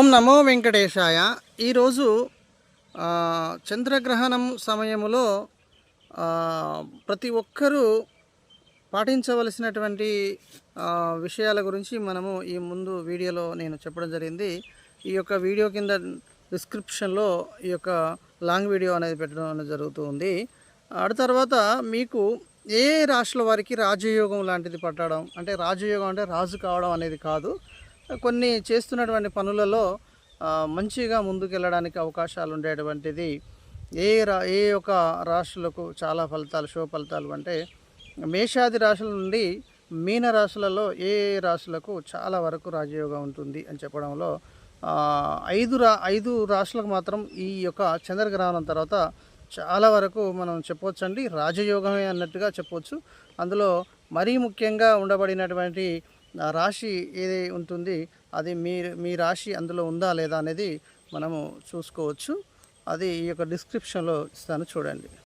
ఓం నమో వెంకటేశాయ. ఈరోజు చంద్రగ్రహణం సమయంలో ప్రతి ఒక్కరూ పాటించవలసినటువంటి విషయాల గురించి మనము ఈ ముందు వీడియోలో నేను చెప్పడం జరిగింది. ఈ యొక్క వీడియో కింద డిస్క్రిప్షన్లో ఈ యొక్క లాంగ్ వీడియో అనేది పెట్టడం అనేది జరుగుతూ ఉంది. ఆడ తర్వాత మీకు ఏ రాశుల వారికి రాజయోగం లాంటిది పట్టడం అంటే రాజయోగం అంటే రాజు కావడం అనేది కాదు. కొన్ని చేస్తున్నటువంటి పనులలో మంచిగా ముందుకెళ్ళడానికి అవకాశాలు ఉండేటువంటిది ఏ రా ఏ ఒక రాశులకు చాలా ఫలితాలు శుభ ఫలితాలు అంటే మేషాది రాశుల నుండి మీన రాశులలో ఏ ఏ రాశులకు చాలా వరకు రాజయోగం ఉంటుంది అని చెప్పడంలో ఐదు రా ఐదు రాశులకు మాత్రం ఈ యొక్క చంద్రగ్రహణం తర్వాత చాలా వరకు మనం చెప్పవచ్చండి రాజయోగమే అన్నట్టుగా చెప్పవచ్చు అందులో మరీ ముఖ్యంగా ఉండబడినటువంటి రాశి ఏది ఉంటుంది అది మీ మీ రాశి అందులో ఉందా లేదా అనేది మనము చూసుకోవచ్చు. అది ఈ యొక్క డిస్క్రిప్షన్లో ఇస్తాను చూడండి.